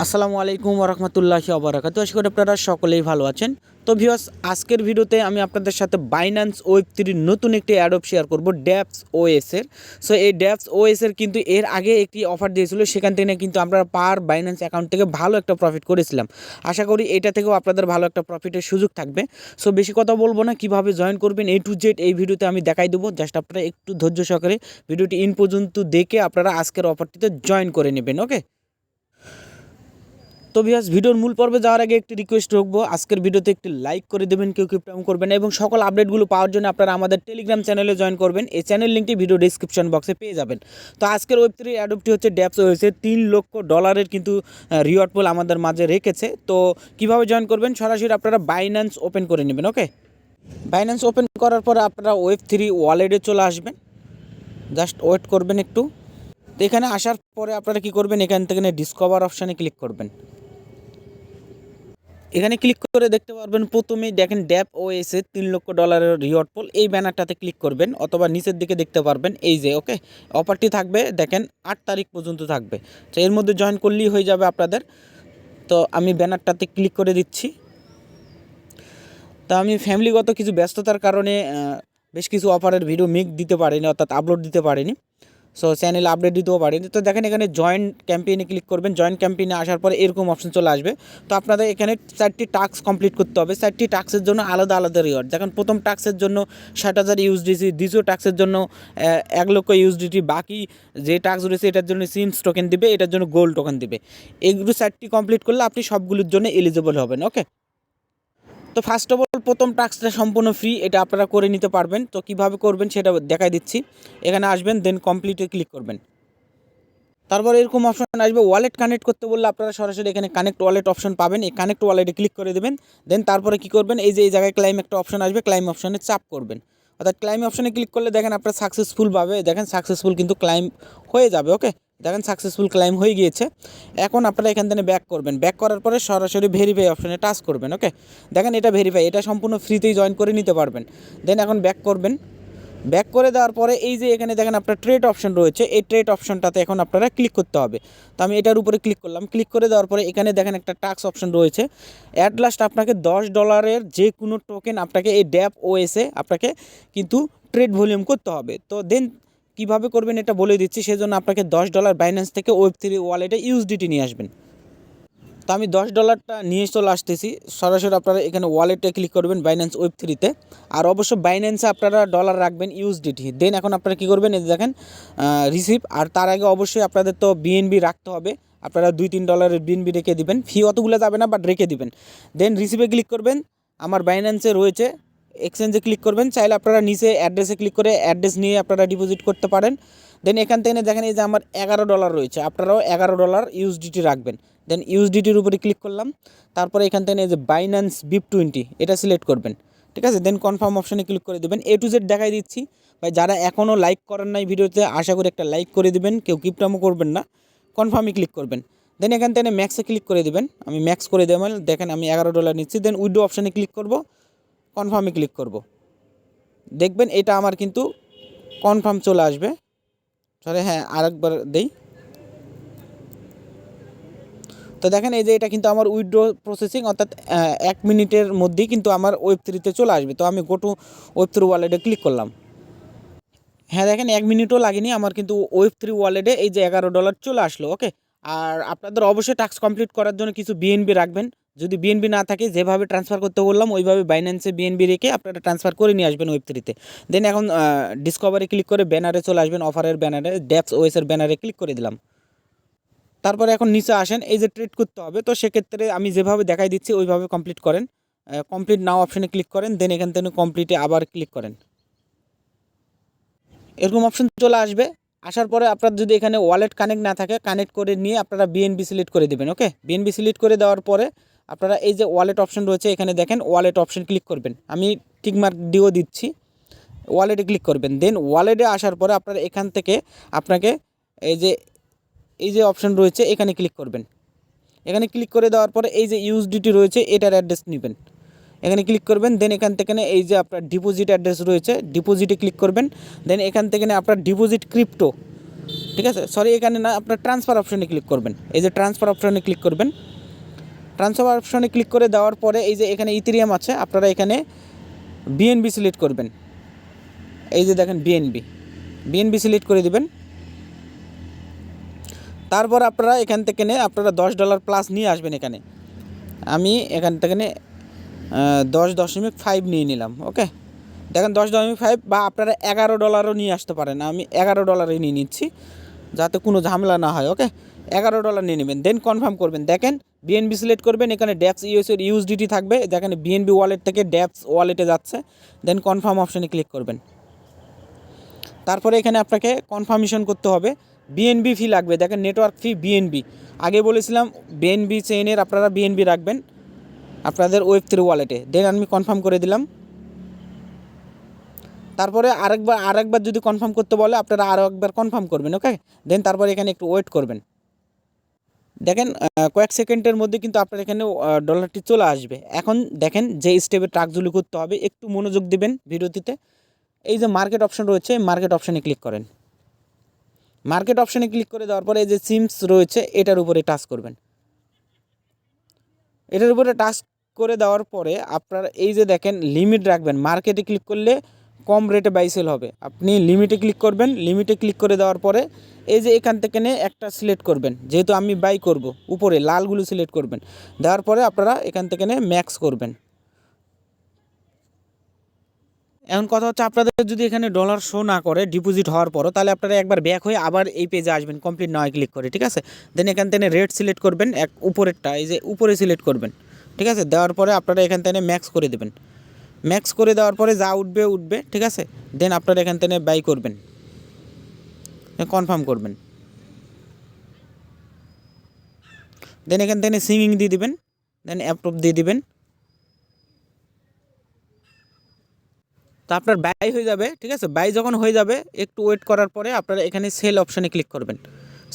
আসসালামু আলাইকুম রহমতুল্লাহি অবরাকাতু আশা করি আপনারা সকলেই ভালো আছেন। তো ভিউয়ার্স, আজকের ভিডিওতে আমি আপনাদের সাথে বাইন্যান্স ওয়েব থ্রির নতুন একটি অ্যাডপ শেয়ার করব ড্যাপস ওএসের সো এই ড্যাপস ওএসের কিন্তু এর আগে একটি অফার দিয়েছিল, সেখান থেকে কিন্তু আমরা পার বাইন্যান্স অ্যাকাউন্ট থেকে ভালো একটা প্রফিট করেছিলাম। আশা করি এটা থেকেও আপনাদের ভালো একটা প্রফিটের সুযোগ থাকবে। সো বেশি কথা বলব না, কীভাবে জয়েন করবেন এ টু জেড এই ভিডিওতে আমি দেখাই দেবো। জাস্ট আপনারা একটু ধৈর্য সহকারে ভিডিওটি ইন পর্যন্ত দেখে আপনারা আজকের অফারটিতে জয়েন করে নেবেন ওকে তো ভিয়াস ভিডিওর মূল পর্বে যাওয়ার আগে একটি রিকোয়েস্ট রাখব আজকের ভিডিওতে একটি লাইক করে দেবেন, কেউ কিপটাম করবেন এবং সকল আপডেটগুলো পাওয়ার জন্য আপনারা আমাদের টেলিগ্রাম চ্যানেলে জয়েন করবেন। এই চ্যানেল লিঙ্কটি ভিডিও ডিসক্রিপশন বক্সে পেয়ে যাবেন। তো আজকের ওয়েব থ্রি অ্যাডপটি হচ্ছে ড্যাপস হয়েছে তিন লক্ষ ডলারের কিন্তু রিওয়ার্ড পোল আমাদের মাঝে রেখেছে। তো কীভাবে জয়েন করবেন? সরাসরি আপনারা বাইন্যান্স ওপেন করে নেবেন ওকে বাইন্যান্স ওপেন করার পর আপনারা ওয়েব থ্রি ওয়ালেটে চলে আসবেন। জাস্ট ওয়েট করবেন একটু। তো এখানে আসার পরে আপনারা কি করবেন? এখান থেকে ডিসকভার অপশানে ক্লিক করবেন। এখানে ক্লিক করে দেখতে পারবেন, প্রথমেই দেখেন ড্যাপ ও এসে তিন লক্ষ ডলারের রিওয়ার্ড পোল এই ব্যানারটাতে ক্লিক করবেন, অথবা নিচের দিকে দেখতে পারবেন, এই যে ওকে অফারটি থাকবে, দেখেন আট তারিখ পর্যন্ত থাকবে। তো এর মধ্যে জয়েন করলেই হয়ে যাবে আপনাদের। তো, আমি ব্যানারটাতে ক্লিক করে দিচ্ছি। তা, আমি ফ্যামিলিগত কিছু ব্যস্ততার কারণে বেশ কিছু অফারের ভিডিও মেক দিতে পারিনি, অর্থাৎ আপলোড দিতে পারিনি। সো চ্যানেলে আপডেট দিতেও পারিনি তো দেখেন এখানে জয়েন্ট ক্যাম্পেইনে ক্লিক করবেন। জয়েন্ট ক্যাম্পেইনে আসার পরে এরকম অপশন চলে আসবে। তো আপনাদের এখানে চারটি টাস্ক কমপ্লিট করতে হবে। চারটি টাস্কের জন্য আলাদা আলাদা রিওয়ার্ড দেখেন প্রথম টাস্কের জন্য ষাট হাজার ইউএসডিসি দ্বিতীয় টাস্কের জন্য এক লক্ষ ইউএসডিটি বাকি যে টাস্ক রয়েছে এটার জন্য সিমস টোকেন দিবে, এটার জন্য গোল্ড টোকেন দিবে। এগুলো চারটি কমপ্লিট করলে আপনি সবগুলোর জন্য এলিজিবল হবেন ওকে তো ফার্স্ট অফ অল প্রথম টাস্কটা সম্পূর্ণ ফ্রি এটা আপনারা করে নিতে পারবেন। তো কীভাবে করবেন সেটা দেখাই দিচ্ছি। এখানে আসবেন দেন কমপ্লিটে ক্লিক করবেন। তারপর এরকম অপশন আসবে ওয়ালেট কানেক্ট করতে বললে আপনারা সরাসরি এখানে কানেক্ট ওয়ালেট অপশন পাবেন। এই কানেক্ট ওয়ালেটে ক্লিক করে দেবেন। দেন তারপরে কি করবেন? এই যে এই জায়গায় ক্লাইম একটা অপশন আসবে ক্লাইম অপশনে চাপ করবেন। অর্থাৎ ক্লাইম অপশনে ক্লিক করলে দেখেন আপনার সাকসেসফুল পাবে। দেখেন সাকসেসফুল কিন্তু ক্লাইম হয়ে যাবে ওকে দেখেন সাকসেসফুল ক্লাইম হয়ে গিয়েছে। এখন আপনারা এখান থেকে ব্যাক করবেন। ব্যাক করার পরে সরাসরি ভেরিফাই অপশনে টাচ করবেন ওকে দেখেন এটা ভেরিফাই এটা সম্পূর্ণ ফ্রিতেই জয়েন করে নিতে পারবেন। দেন এখন ব্যাক করবেন। ব্যাক করে দেওয়ার পরে এই যে এখানে দেখেন আপনার ট্রেড অপশন রয়েছে, এই ট্রেড অপশনটাতে এখন আপনারা ক্লিক করতে হবে। তো আমি এটার উপরে ক্লিক করলাম। ক্লিক করে দেওয়ার পরে এখানে দেখেন একটা টাক্স অপশন রয়েছে। অ্যাট লাস্ট আপনাকে দশ ডলারের যে কোনো টোকেন আপনাকে এই ড্যাপ ওএসে আপনাকে কিন্তু ট্রেড ভলিউম করতে হবে। তো দেন কীভাবে করবেন এটা বলে দিচ্ছি, সেজন্য আপনাকে দশ ডলার বাইন্যান্স থেকে ওয়েব থ্রি ওয়ালেটে ইউএসডিটি নিয়ে আসবেন। তো আমি দশ ডলারটা নিয়ে চলে আসতেছি, সরাসরি আপনারা এখানে ওয়ালেটে ক্লিক করবেন বাইন্যান্স ওয়েব থ্রিতে আর অবশ্য বাইন্যান্সে আপনারা ডলার রাখবেন ইউএসডিটি দেন এখন আপনারা কী করবেন, এই দেখেন রিসিভ আর তার আগে অবশ্যই আপনাদের তো বিএনবি রাখতে হবে। আপনারা দুই তিন ডলারের বিএনবি রেখে দিবেন। ফি অতগুলো যাবে না বাট রেখে দিবেন। দেন রিসিভে ক্লিক করবেন, আমার বাইন্যান্সে রয়েছে এক্সচেঞ্জে ক্লিক করবেন, চাইলে আপনারা নিচে অ্যাড্রেসে ক্লিক করে অ্যাড্রেস নিয়ে আপনারা ডিপোজিট করতে পারেন। দেন এখান থেকে দেখেন এই যে আমার এগারো ডলার রয়েছে, আপনারাও এগারো ডলার ইউএসডিটি রাখবেন। দেন ইউএসডিটির উপরে ক্লিক করলাম, তারপরে এখান থেকে এই যে বাইন্যান্স বিপ টোয়েন্টি এটা সিলেক্ট করবেন। ঠিক আছে? দেন কনফার্ম অপশনে ক্লিক করে দেবেন। এ টু জেড দেখাই দিচ্ছি। ভাই, যারা এখনও লাইক করেন নাই ভিডিওতে, আশা করি একটা লাইক করে দিবেন, কেউ কিপটামও করবেন না। কনফার্মে ক্লিক করবেন। দেন এখান থেকে ম্যাক্সে ক্লিক করে দেবেন। আমি ম্যাক্স করে দেবেন দেখেন আমি এগারো ডলার নিচ্ছি। দেন উইডো অপশানে ক্লিক করব। কনফার্মে ক্লিক করব। দেখবেন এটা আমার কিন্তু কনফার্ম চলে আসবে। সরি হ্যাঁ আরেকবার দেই। তো দেখেন এই যে এটা কিন্তু আমার উইড্রো প্রসেসিং অর্থাৎ এক মিনিটের মধ্যেই কিন্তু আমার ওয়েব থ্রিতে চলে আসবে। তো আমি গোটু ওয়েব থ্রি ওয়ালেটে ক্লিক করলাম। হ্যাঁ দেখেন এক মিনিটও লাগেনি, আমার কিন্তু ওয়েব থ্রি ওয়ালেটে এই যে এগারো ডলার চলে আসলো ওকে আর আপনাদের অবশ্যই টাস্ক কমপ্লিট করার জন্য কিছু বিএনবি রাখবেন। যদি বিএনবি না থাকে, যেভাবে ট্রান্সফার করতে বললাম, ওইভাবে বাইন্যান্সে বিএনবি রেখে আপনারা ট্রান্সফার করে নিয়ে আসবেন ওয়েব থ্রিতে দেন এখন ডিসকভারি ক্লিক করে ব্যানারে চলে আসবেন অফারের ব্যানারে ড্যাপস ওয়েসের ব্যানারে ক্লিক করে দিলাম। তারপরে এখন নিচে আসেন, এই যে ট্রেড করতে হবে, তো সেক্ষেত্রে আমি যেভাবে দেখাই দিচ্ছি, ওইভাবে কমপ্লিট করেন। কমপ্লিট নাও অপশানে ক্লিক করেন দেন এখান থেকে কমপ্লিটে আবার ক্লিক করেন। এরকম অপশন চলে আসবে। আসার পরে আপনার যদি এখানে ওয়ালেট কানেক্ট না থাকে কানেক্ট করে নিয়ে আপনারা বিএনবি সিলেক্ট করে দেবেন ওকে বিএনবি সিলেক্ট করে দেওয়ার পরে আপনারা এই যে ওয়ালেট অপশন রয়েছে, এখানে দেখেন ওয়ালেট অপশন ক্লিক করবেন। আমি টিকমার্ক ডিও দিচ্ছি। ওয়ালেটে ক্লিক করবেন। দেন ওয়ালেটে আসার পরে আপনারা এখান থেকে আপনাকে এই যে এই যে অপশন রয়েছে, এখানে ক্লিক করবেন। এখানে ক্লিক করে দেওয়ার পরে এই যে ইউএসডিটি রয়েছে, এটার অ্যাড্রেস নেবেন। এখানে ক্লিক করবেন দেন এখান থেকে এই যে আপনার ডিপোজিট অ্যাড্রেস রয়েছে ডিপোজিটে ক্লিক করবেন। দেন এখান থেকে আপনার ডিপোজিট ক্রিপ্টো ঠিক আছে? সরি এখানে না, আপনার ট্রান্সফার অপশনে ক্লিক করবেন। এই যে ট্রান্সফার অপশনে ক্লিক করবেন। ট্রান্সফার অপশনে ক্লিক করে দেওয়ার পরে এই যে এখানে ইথেরিয়াম আছে আপনারা এখানে বিএনবি সিলেক্ট করবেন। এই যে দেখেন বিএনবি বিএনবি সিলেক্ট করে দিবেন। তারপর আপনারা এখান থেকে নে আপনারা দশ ডলার প্লাস নিয়ে আসবেন এখানে। আমি এখান থেকে নে আহ, দশ দশমিক ফাইভ নিয়ে নিলাম ওকে দেখেন দশ দশমিক ফাইভ বা আপনারা এগারো ডলারও নিয়ে আসতে পারেন। আমি এগারো ডলারই নিয়ে নিচ্ছি যাতে কোনো ঝামেলা না হয় ওকে এগারো ডলার নিয়ে নেবেন। দেন কনফার্ম করবেন। দেখেন বিএনবি সিলেক্ট করবেন, এখানে ড্যাপস ইউএসের ইউএসডিটি থাকবে। দেখেন বিএনবি ওয়ালেট থেকে ড্যাপস ওয়ালেটে যাচ্ছে। দেন কনফার্ম অপশানে ক্লিক করবেন। তারপরে এখানে আপনাকে কনফার্মেশন করতে হবে। বিএনবি ফি লাগবে। দেখেন নেটওয়ার্ক ফি বিএনবি আগে বলেছিলাম বিএনবি চেইনের আপনারা বিএনবি রাখবেন আপনাদের ওয়েব থ্রি ওয়ালেটে দেন আমি কনফার্ম করে দিলাম। তারপরে আরেকবার আরেকবার যদি কনফার্ম করতে বলে, আপনারা আরও একবার কনফার্ম করবেন ওকে দেন তারপরে এখানে একটু ওয়েট করবেন। দেখেন কয়েক সেকেন্ডের মধ্যে কিন্তু আপনার এখানে ডলারটি চলে আসবে। এখন দেখেন, যে স্টেপে ট্রাকগুলি করতে হবে, একটু মনোযোগ দিবেন ভিডিওটিতে। এই যে মার্কেট অপশন রয়েছে মার্কেট অপশনে ক্লিক করেন। মার্কেট অপশনে ক্লিক করে দেওয়ার পরে এই যে সিমস রয়েছে, এটার উপরে টাচ করবেন। এটার উপরে টাচ করে দেওয়ার পরে আপনার এই যে দেখেন লিমিট রাখবেন। মার্কেটে ক্লিক করলে কম রেটে বাই সেল হবে। আপনি লিমিটে ক্লিক করবেন লিমিটে ক্লিক করে দেওয়ার পরে এই যে এখান থেকে নিয়ে একটা সিলেক্ট করবেন। যেহেতু আমি বাই করব, উপরে লালগুলো সিলেক্ট করবেন। দেওয়ার পরে আপনারা এখান থেকে নিয়ে ম্যাক্স করবেন। এখন কথা হচ্ছে আপনাদের যদি এখানে ডলার শো না করে ডিপোজিট হওয়ার পরও, তাহলে আপনারা একবার ব্যাক হয়ে আবার এই পেজে আসবেন কমপ্লিট নয় ক্লিক করে, ঠিক আছে? দেন এখান থেকে রেট সিলেক্ট করবেন, এক উপরেরটা, এই যে উপরে সিলেক্ট করবেন, ঠিক আছে? দেওয়ার পরে আপনারা এখান থেকে ম্যাক্স করে দেবেন। ম্যাক্স করে দেওয়ার পরে যা উঠবে উঠবে, ঠিক আছে? দেন আপনারা এখান থেকে বাই করবেন। কনফার্ম করবেন। দেন এখান থেকে সিঙ্গিং দিয়ে দিবেন। দেন অ্যাপ্রুভ দিয়ে দিবেন। তো আপনার বাই হয়ে যাবে, ঠিক আছে? বাই যখন হয়ে যাবে, একটু ওয়েট করার পরে আপনারা এখানে সেল অপশানে ক্লিক করবেন।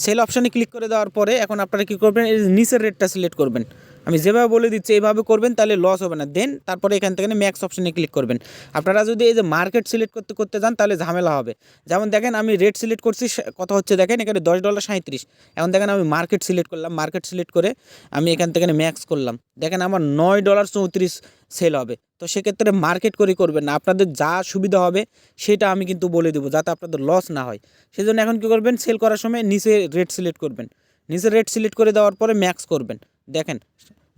সেল অপশানে ক্লিক করে দেওয়ার পরে এখন আপনারা কী করবেন? যে নিচের রেটটা সিলেক্ট করবেন। আমি যেভাবে বলে দিচ্ছি, এইভাবে করবেন, তাহলে লস হবে না। দেন তারপরে এখান থেকে ম্যাক্স অপশানে ক্লিক করবেন। আপনারা যদি এই যে মার্কেট সিলেক্ট করতে করতে যান, তাহলে ঝামেলা হবে। যেমন দেখেন, আমি রেট সিলেক্ট করছি কত হচ্ছে দেখেন, এখানে দশ ডলার সাঁত্রিশ এখন দেখেন, আমি মার্কেট সিলেক্ট করলাম মার্কেট সিলেক্ট করে আমি এখান থেকে ম্যাক্স করলাম। দেখেন, আমার নয় ডলার চৌত্রিশ সেল হবে। তো সেক্ষেত্রে মার্কেট করে করবেন না। আপনাদের যা সুবিধা হবে, সেটা আমি কিন্তু বলে দেবো, যাতে আপনাদের লস না হয়। সেই জন্য এখন কী করবেন সেল করার সময় নিচে রেট সিলেক্ট করবেন। নিচে রেট সিলেক্ট করে দেওয়ার পরে ম্যাক্স করবেন। দেখেন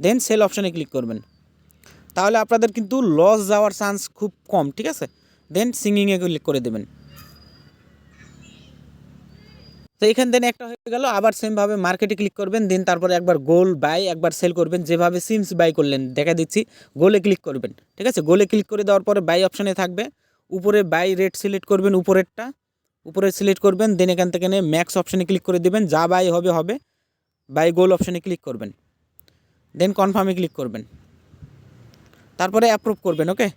দেন সেল অপশানে ক্লিক করবেন। তাহলে আপনাদের কিন্তু লস যাওয়ার চান্স খুব কম, ঠিক আছে? দেন সিঙ্গিংয়ে ক্লিক করে দেবেন। তো এখান থেকে একটা হয়ে গেল, আবার সেমভাবে মার্কেটে ক্লিক করবেন দেন তারপরে একবার গোল বাই একবার সেল করবেন, যেভাবে সিমস বাই করলেন, দেখা দিচ্ছি গোলে ক্লিক করবেন, ঠিক আছে? গোলে ক্লিক করে দেওয়ার পরে বাই অপশানে থাকবে, উপরে বাই রেট সিলেক্ট করবেন উপরেরটা, উপরে সিলেক্ট করবেন দেন এখান থেকে ম্যাক্স অপশানে ক্লিক করে দেবেন, যা বাই হবে হবে বাই গোল অপশানে ক্লিক করবেন। দেন কনফার্মে ক্লিক করবেন। তারপরে অ্যাপ্রুভ করবেন ওকে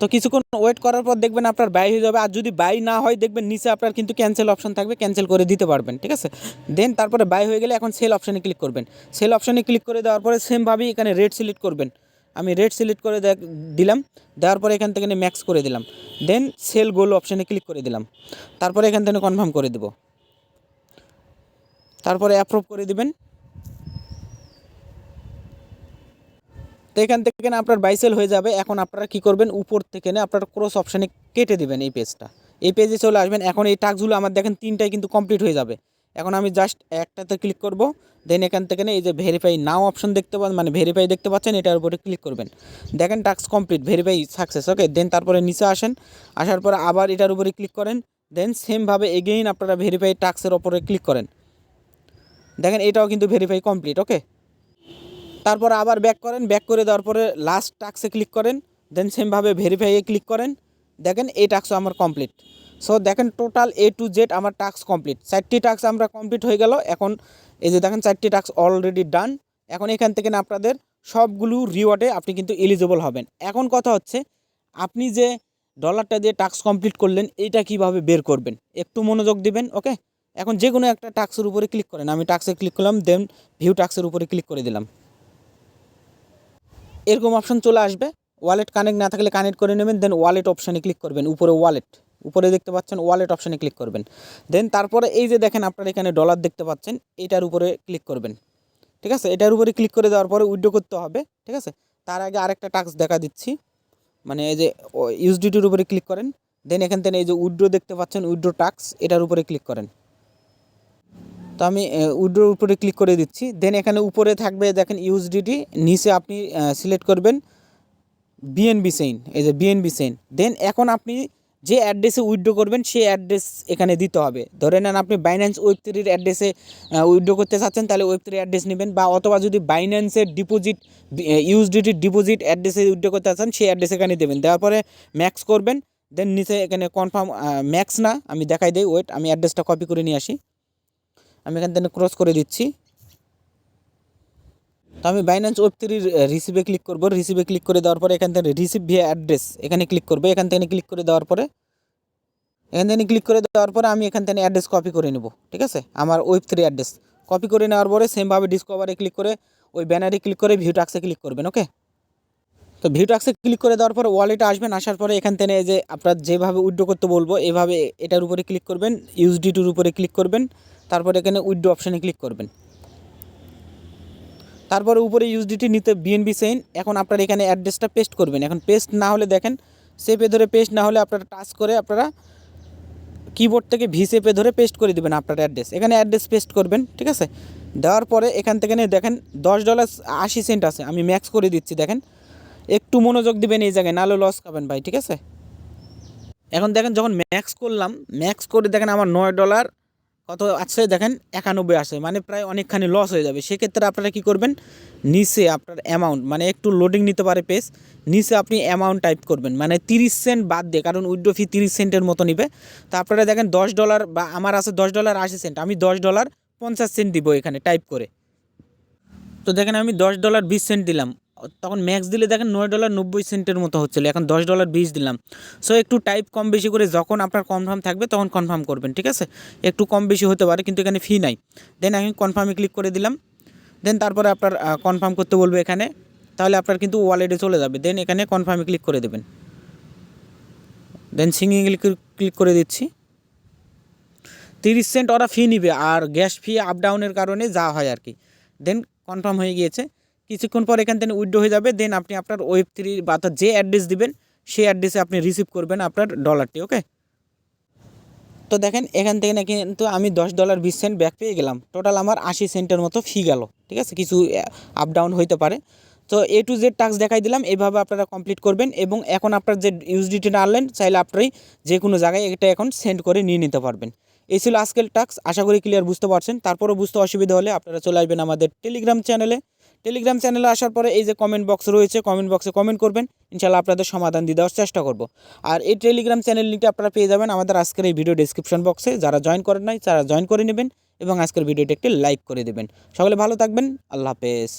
তো কিছুক্ষণ ওয়েট করার পর দেখবেন আপনার ব্যয় হয়ে যাবে। আর যদি ব্যয় না হয়, দেখবেন নিচে আপনার কিন্তু ক্যান্সেল অপশন থাকবে ক্যান্সেল করে দিতে পারবেন, ঠিক আছে? দেন তারপরে ব্যয় হয়ে গেলে এখন সেল অপশানে ক্লিক করবেন। সেল অপশানে ক্লিক করে দেওয়ার পরে সেমভাবেই এখানে রেট সিলেক্ট করবেন। আমি রেট সিলেক্ট করে দিলাম। দেওয়ার পরে এখান থেকে ম্যাক্স করে দিলাম। দেন সেল গোল অপশানে ক্লিক করে দিলাম। তারপরে এখান থেকে কনফার্ম করে দেবো। তারপরে অ্যাপ্রুভ করে দিবেন। তো এখান থেকে না আপনার বাইসেল হয়ে যাবে। এখন আপনারা কি করবেন? উপর থেকে না আপনার ক্রস অপশানে কেটে দিবেন এই পেজটা এই পেজে চলে আসবেন। এখন এই টাস্কগুলো আমার দেখেন তিনটাই কিন্তু কমপ্লিট হয়ে যাবে। এখন আমি জাস্ট একটাতে ক্লিক করব। দেন এখান থেকে না এই যে ভেরিফাই নাও অপশন দেখতে পাচ্ছেন মানে ভেরিফাই দেখতে পাচ্ছেন, এটার উপরে ক্লিক করবেন। দেখেন task complete verify success okay দেন তারপরে নিচে আসেন। আসার পর আবার এটার উপরে ক্লিক করেন। দেন সেমভাবে এগেইন আপনারা ভেরিফাই টাস্কের ওপরে ক্লিক করেন। দেখেন এটাও কিন্তু ভেরিফাই কমপ্লিট ওকে তারপর আবার ব্যাক করেন ব্যাক করে দেওয়ার পরে লাস্ট টাক্সে ক্লিক করেন দেন সেমভাবে ভেরিফাইয়ে ক্লিক করেন, দেখেন এই টাক্সও আমার কমপ্লিট সো দেখেন টোটাল এ টু জেড আমার টাস্ক কমপ্লিট চারটি টাস্ক আমরা কমপ্লিট হয়ে গেল, এখন এই যে দেখেন চারটি টাস্ক অলরেডি ডান এখন এখান থেকে না আপনাদের সবগুলো রিওয়ার্ডে আপনি কিন্তু এলিজিবল হবেন। এখন কথা হচ্ছে, আপনি যে ডলারটা দিয়ে টাস্ক কমপ্লিট করলেন, এইটা কীভাবে বের করবেন? একটু মনোযোগ দিবেন ওকে এখন যে কোনো একটা টাক্সের উপরে ক্লিক করেন। আমি টাক্সে ক্লিক করলাম দেন ভিউ টাক্সের উপরে ক্লিক করে দিলাম। এরকম অপশন চলে আসবে। ওয়ালেট কানেক্ট না থাকলে কানেক্ট করে নেবেন দেন ওয়ালেট অপশানে ক্লিক করবেন, উপরে ওয়ালেট উপরে দেখতে পাচ্ছেন ওয়ালেট অপশানে ক্লিক করবেন। দেন তারপরে এই যে দেখেন, আপনারা এখানে ডলার দেখতে পাচ্ছেন, এটার উপরে ক্লিক করবেন। ঠিক আছে? এটার উপরে ক্লিক করে দেওয়ার পরে উইড্রো করতে হবে। ঠিক আছে? তার আগে আরেকটা টাক্স দেখা দিচ্ছি। মানে এই যে ইউএসডিটির উপরে ক্লিক করেন। দেন এখান থেকে এই যে উইড্রো দেখতে পাচ্ছেন উইড্রো টাক্স এটার উপরে ক্লিক করেন। তো আমি উইড্রোর উপরে ক্লিক করে দিচ্ছি। দেন এখানে উপরে থাকবে দেখেন ইউএসডিটি নিচে আপনি সিলেক্ট করবেন বিএনবি সেইন এই যে বিএনবি সেইন দেন এখন আপনি যে অ্যাড্রেসে উইথড্র করবেন, সেই অ্যাড্রেস এখানে দিতে হবে। ধরে নেন আপনি বাইন্যান্স ওয়েব থ্রির অ্যাড্রেসে উইথড্র করতে চাচ্ছেন, তাহলে ওয়েব থ্রি অ্যাড্রেস নেবেন বা অথবা যদি বাইন্যান্সের ডিপোজিট ইউএসডিটির ডিপোজিট অ্যাড্রেসে উইড্রো করতে চাচ্ছেন সেই অ্যাড্রেস এখানে দেবেন। দেওয়ার পরে ম্যাক্স করবেন, দেন নিচে এখানে কনফার্ম ম্যাক্স না, আমি দেখাই দিই ওয়েট আমি অ্যাড্রেসটা কপি করে নিয়ে আসি। আমি এখান থেকে ক্রস করে দিচ্ছি। তো আমি বাইন্যান্স ওয়েব থ্রির রিসিভে ক্লিক করব। রিসিভে ক্লিক করে দেওয়ার পরে এখান থেকে রিসিভ ভিয়া অ্যাড্রেস এখানে ক্লিক করব। এখান থেকে ক্লিক করে দেওয়ার পরে, এখান থেকে ক্লিক করে দেওয়ার পরে আমি এখান থেকে অ্যাড্রেস কপি করে নেব, ঠিক আছে? আমার ওয়েব থ্রি অ্যাড্রেস কপি করে নেওয়ার পরে সেমভাবে ডিসকভারে ক্লিক করে, ওই ব্যানারে ক্লিক করে ভিউ টাক্সে ক্লিক করবেন ওকে তো ভিউ টাক্সে ক্লিক করে দেওয়ার পর ওয়ালেটে আসবেন, আসার পরে এখান থেকে যে আপনার যেভাবে উইড্রো করতে বলব, এভাবে এটার উপরে ক্লিক করবেন ইউএসডি টুর উপরে ক্লিক করবেন, তারপরে এখানে উইড্রো অপশানে ক্লিক করবেন। তারপরে উপরে ইউএসডিটি নিতে বিএনবি সেইন এখন আপনার এখানে অ্যাড্রেসটা পেস্ট করবেন। এখন পেস্ট না হলে দেখেন সেপে ধরে পেস্ট না হলে আপনারা টাচ করে আপনারা কিবোর্ড থেকে ভি সেপে ধরে পেস্ট করে দেবেন আপনার অ্যাড্রেস এখানে অ্যাড্রেস পেস্ট করবেন, ঠিক আছে? দেওয়ার পরে এখান থেকে দেখেন, দশ ডলার আশি সেন্ট আছে, আমি ম্যাক্স করে দিচ্ছি, দেখেন। একটু মনোযোগ দিবেন এই জায়গায়, নাহলে লস খাবেন ভাই, ঠিক আছে? এখন দেখেন যখন ম্যাক্স করলাম ম্যাক্স করে দেখেন আমার নয় ডলার কত আছে, দেখেন একানব্বই আসে মানে প্রায় অনেকখানি লস হয়ে যাবে। সেক্ষেত্রে আপনারা কী করবেন? নিচে আপনার অ্যামাউন্ট মানে একটু লোডিং নিতে পারে পেজ নিচে আপনি অ্যামাউন্ট টাইপ করবেন মানে তিরিশ সেন্ট বাদ দিয়ে, কারণ উইড্রো ফি তিরিশ সেন্টের মতো নিবে। তো আপনারা দেখেন দশ ডলার বা আমার আছে দশ ডলার আশি সেন্ট আমি দশ ডলার পঞ্চাশ সেন্ট দিব এখানে টাইপ করে। তো দেখেন আমি দশ ডলার বিশ সেন্ট দিলাম। তখন ম্যাক্স দিলে দেখেন নয় ডলার নব্বই সেন্টের মতো হচ্ছিল, এখন দশ ডলার বিশ দিলাম। সো একটু টাইপ কম বেশি করে যখন আপনার কনফার্ম থাকবে তখন কনফার্ম করবেন, ঠিক আছে? একটু কম বেশি হতে পারে, কিন্তু এখানে ফি নাই। দেন আমি কনফার্মে ক্লিক করে দিলাম। দেন তারপরে আপনার কনফার্ম করতে বলবে এখানে, তাহলে আপনার কিন্তু ওয়ালেটে চলে যাবে। দেন এখানে কনফার্মে ক্লিক করে দেবেন। দেন সিঙ্গিং ক্লিক করে দিচ্ছি। তিরিশ সেন্ট ওরা ফি নিবে, আর গ্যাস ফি আপ ডাউনের কারণে যা হয় আর কি। দেন কনফার্ম হয়ে গিয়েছে। কিছুক্ষণ পর এখান থেকে উইড্রো হয়ে যাবে দেন আপনি আপনার ওয়েব থ্রি বা যে অ্যাড্রেস দিবেন, সেই অ্যাড্রেসে আপনি রিসিভ করবেন আপনার ডলারটি ওকে তো দেখেন, এখান থেকে না কিন্তু আমি দশ ডলার বিশ সেন্ট ব্যাক পেয়ে গেলাম। টোটাল আমার আশি সেন্টের মতো ফি গেল, ঠিক আছে? কিছু আপ ডাউন হইতে পারে। তো এ টু জেড টাস্ক দেখাই দিলাম, এভাবে আপনারা কমপ্লিট করবেন এবং এখন আপনার যে ইউজডিটিটা আনলেন, চাইলে আপনি যে কোনো জায়গায় এটা এখন সেন্ড করে নিয়ে নিতে পারবেন। এই ছিল আজকের টাস্ক আশা করি ক্লিয়ার বুঝতে পারছেন। তারপরও বুঝতে অসুবিধা হলে আপনারা চলে আসবেন আমাদের টেলিগ্রাম চ্যানেলে টেলিগ্রাম চ্যানেলে আসার পরে এই যে কমেন্ট বক্স রয়েছে কমেন্ট বক্সে কমেন্ট করবেন, ইনশাল্লাহ আপনাদের সমাধান দিয়ে দেওয়ার চেষ্টা করব। আর এই টেলিগ্রাম চ্যানেল লিঙ্কটা আপনারা পেয়ে যাবেন, আমাদের আজকের এই ভিডিও ডিসক্রিপশন বক্সে যারা জয়েন করেন নাই, তারা জয়েন করে নেবেন এবং আজকের ভিডিওটি একটি লাইক করে দেবেন। সকলে ভালো থাকবেন, আল্লাহ হাফেজ।